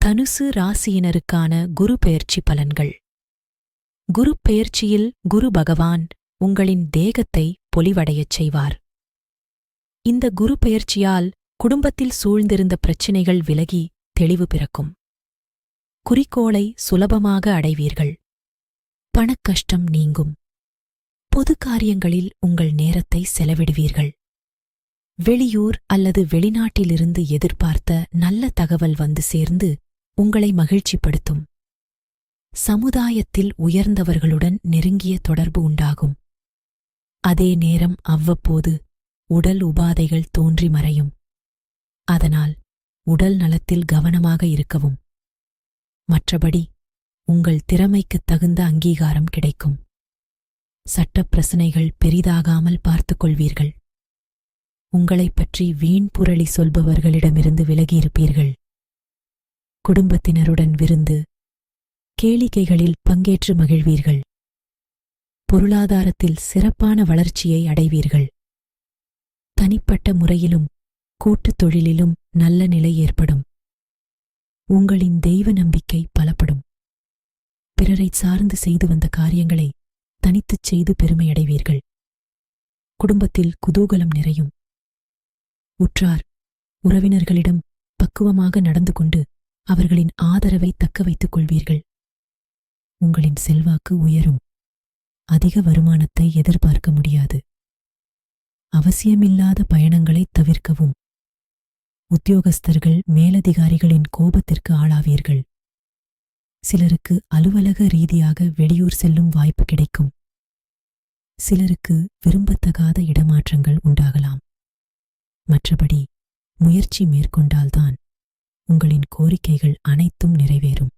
தனுசு ராசியினருக்கான குரு பெயர்ச்சி பலன்கள். குரு பெயர்ச்சியில் குரு பகவான் உங்களின் தேகத்தை பொலிவடையச் செய்வார். இந்த குரு பெயர்ச்சியால் குடும்பத்தில் சூழ்ந்திருந்த பிரச்சினைகள் விலகி தெளிவு பிறக்கும். குறிக்கோளை சுலபமாக அடைவீர்கள். பணக்கஷ்டம் நீங்கும். பொது காரியங்களில் உங்கள் நேரத்தை செலவிடுவீர்கள். வெளியூர் அல்லது வெளிநாட்டிலிருந்து எதிர்பார்த்த நல்ல தகவல் வந்து சேர்ந்து உங்களை மகிழ்ச்சிப்படுத்தும். சமுதாயத்தில் உயர்ந்தவர்களுடன் நெருங்கிய தொடர்பு உண்டாகும். அதே நேரம் அவ்வப்போது உடல் உபாதைகள் தோன்றி மறையும். அதனால் உடல் நலத்தில் கவனமாக இருக்கவும். மற்றபடி உங்கள் திறமைக்குத் தகுந்த அங்கீகாரம் கிடைக்கும். சட்டப் பிரச்சனைகள் பெரிதாகாமல் பார்த்துக் கொள்வீர்கள். உங்களைப் பற்றி வீண் புரளி சொல்பவர்களிடமிருந்து விலகியிருப்பீர்கள். குடும்பத்தினருடன் விருந்து. கேளிக்கைகளில் பங்கேற்று மகிழ்வீர்கள். பொருளாதாரத்தில் சிறப்பான வளர்ச்சியை அடைவீர்கள். தனிப்பட்ட முறையிலும் கூட்டுத் தொழிலிலும் நல்ல நிலை ஏற்படும். உங்களின் தெய்வ நம்பிக்கை பலப்படும். பிறரைச் சார்ந்து செய்து வந்த காரியங்களை தனித்துச் செய்து பெருமையடைவீர்கள். குடும்பத்தில் குதூகலம் நிறையும். உற்றார் உறவினர்களிடம் பக்குவமாக நடந்து கொண்டு அவர்களின் ஆதரவை தக்க வைத்துக் கொள்வீர்கள். உங்களின் செல்வாக்கு உயரும். அதிக வருமானத்தை எதிர்பார்க்க முடியாது. அவசியமில்லாத பயணங்களை தவிர்க்கவும். உத்தியோகஸ்தர்கள் மேலதிகாரிகளின் கோபத்திற்கு ஆளாவீர்கள். சிலருக்கு அலுவலக ரீதியாக வெளியூர் செல்லும் வாய்ப்பு கிடைக்கும். சிலருக்கு விரும்பத்தகாத இடமாற்றங்கள் உண்டாகலாம். மற்றபடி முயற்சி மேற்கொண்டால்தான். உங்களின் கோரிக்கைகள் அனைத்தும் நிறைவேறும்.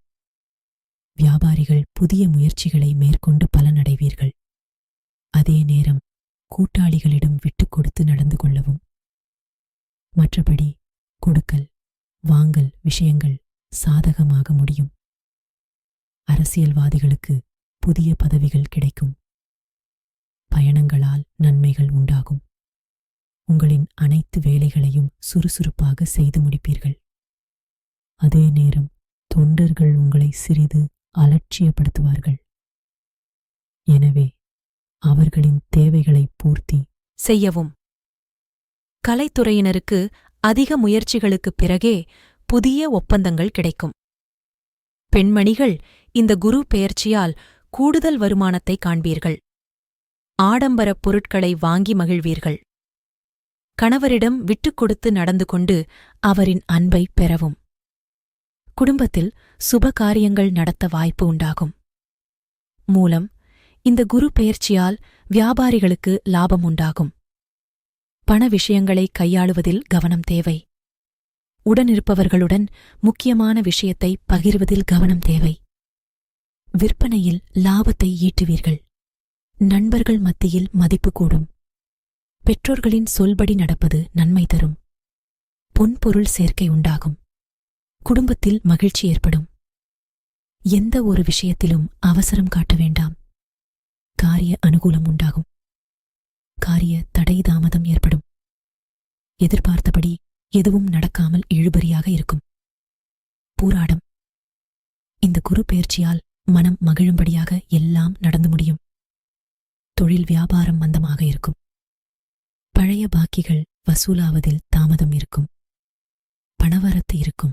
வியாபாரிகள் புதிய முயற்சிகளை மேற்கொண்டு பலனடைவீர்கள். அதே நேரம் கூட்டாளிகளிடம் விட்டுக் கொடுத்து நடந்து கொள்ளவும். மற்றபடி கொடுக்கல் வாங்கல் விஷயங்கள் சாதகமாக முடியும். அரசியல்வாதிகளுக்கு புதிய பதவிகள் கிடைக்கும். பயணங்களால் நன்மைகள் உண்டாகும். உங்களின் அனைத்து வேலைகளையும் சுறுசுறுப்பாக செய்து முடிப்பீர்கள். அதே நேரம் தொண்டர்கள் உங்களை சிறிது அலட்சியப்படுத்துவார்கள். எனவே அவர்களின் தேவைகளை பூர்த்தி செய்யவும். கலைத்துறையினருக்கு அதிக முயற்சிகளுக்குப் பிறகே புதிய ஒப்பந்தங்கள் கிடைக்கும். பெண்மணிகள் இந்த குரு பெயர்ச்சியால் கூடுதல் வருமானத்தை காண்பீர்கள். ஆடம்பரப் பொருட்களை வாங்கி மகிழ்வீர்கள். கணவரிடம் விட்டுக் கொடுத்து நடந்து கொண்டு அவரின் அன்பை பெறவும். குடும்பத்தில் சுப காரியங்கள் நடத்த வாய்ப்பு உண்டாகும். மூலம் இந்த குரு பெயர்ச்சியால் வியாபாரிகளுக்கு லாபம் உண்டாகும். பண விஷயங்களை கையாளுவதில் கவனம் தேவை. உடனிருப்பவர்களுடன் முக்கியமான விஷயத்தை பகிர்வதில் கவனம் தேவை. விற்பனையில் லாபத்தை ஈட்டுவீர்கள். நண்பர்கள் மத்தியில் மதிப்பு கூடும். பெற்றோர்களின் சொல்படி நடப்பது நன்மை தரும். பொன்பொருள் சேர்க்கை உண்டாகும். குடும்பத்தில் மகிழ்ச்சி ஏற்படும். எந்த ஒரு விஷயத்திலும் அவசரம் காட்ட வேண்டாம். காரிய அனுகூலம் உண்டாகும். காரிய தடை தாமதம் ஏற்படும். எதிர்பார்த்தபடி எதுவும் நடக்காமல் இழுபறியாக இருக்கும். பூராடம். இந்த குரு பெயர்ச்சியால் மனம் மகிழும்படியாக எல்லாம் நடந்து முடியும். தொழில் வியாபாரம் மந்தமாக இருக்கும். பழைய பாக்கிகள் வசூலாவதில் தாமதம் இருக்கும். பணவரத்து இருக்கும்.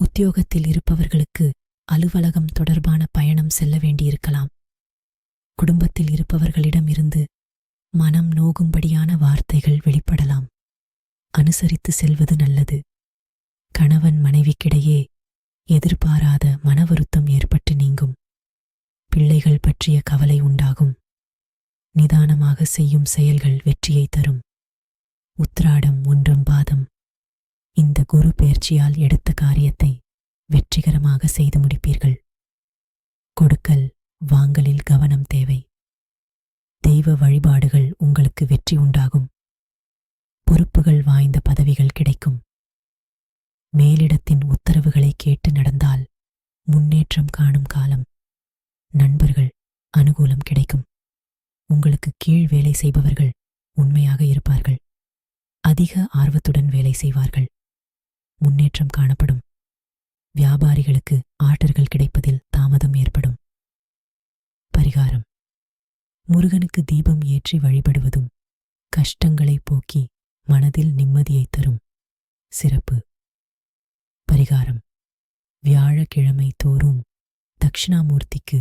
உத்தியோகத்தில் இருப்பவர்களுக்கு அலுவலகம் தொடர்பான பயணம் செல்ல வேண்டியிருக்கலாம். குடும்பத்தில் இருப்பவர்களிடமிருந்து மனம் நோகும்படியான வார்த்தைகள் வெளிப்படலாம். அனுசரித்து செல்வது நல்லது. கணவன் மனைவிக்கிடையே எதிர்பாராத மன வருத்தம் ஏற்பட்டு நீங்கும். பிள்ளைகள் பற்றிய கவலை உண்டாகும். நிதானமாக செய்யும் செயல்கள் வெற்றியை தரும். உத்ராடம் ஒன்றும் பாதம் இந்த குரு பெயர்ச்சியால் எடுத்த காரியத்தை வெற்றிகரமாக செய்து முடிப்பீர்கள். கொடுக்கல் வாங்கலில் கவனம் தேவை. தெய்வ வழிபாடுகள் உங்களுக்கு வெற்றி உண்டாகும். பொறுப்புகள் வாய்ந்த பதவிகள் கிடைக்கும். மேலிடத்தின் உத்தரவுகளை கேட்டு நடந்தால் முன்னேற்றம் காணும் காலம். நண்பர்கள் அனுகூலம் கிடைக்கும். உங்களுக்கு கீழ் வேலை செய்பவர்கள் உண்மையாக இருப்பார்கள். அதிக ஆர்வத்துடன் வேலை செய்வார்கள். முன்னேற்றம் காணப்படும். வியாபாரிகளுக்கு ஆர்டர்கள் கிடைப்பதில் தாமதம் ஏற்படும். பரிகாரம். முருகனுக்கு தீபம் ஏற்றி வழிபடுவதும் கஷ்டங்களை போக்கி மனதில் நிம்மதியை தரும் சிறப்பு. பரிகாரம். வியாழக்கிழமை தோறும் தட்சிணாமூர்த்திக்கு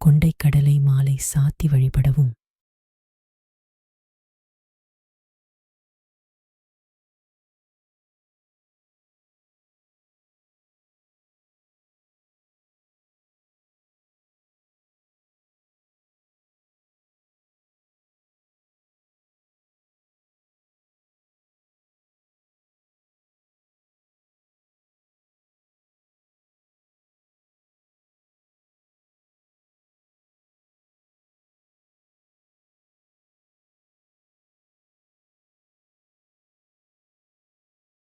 கொண்டைக்கடலை மாலை சாத்தி வழிபடவும்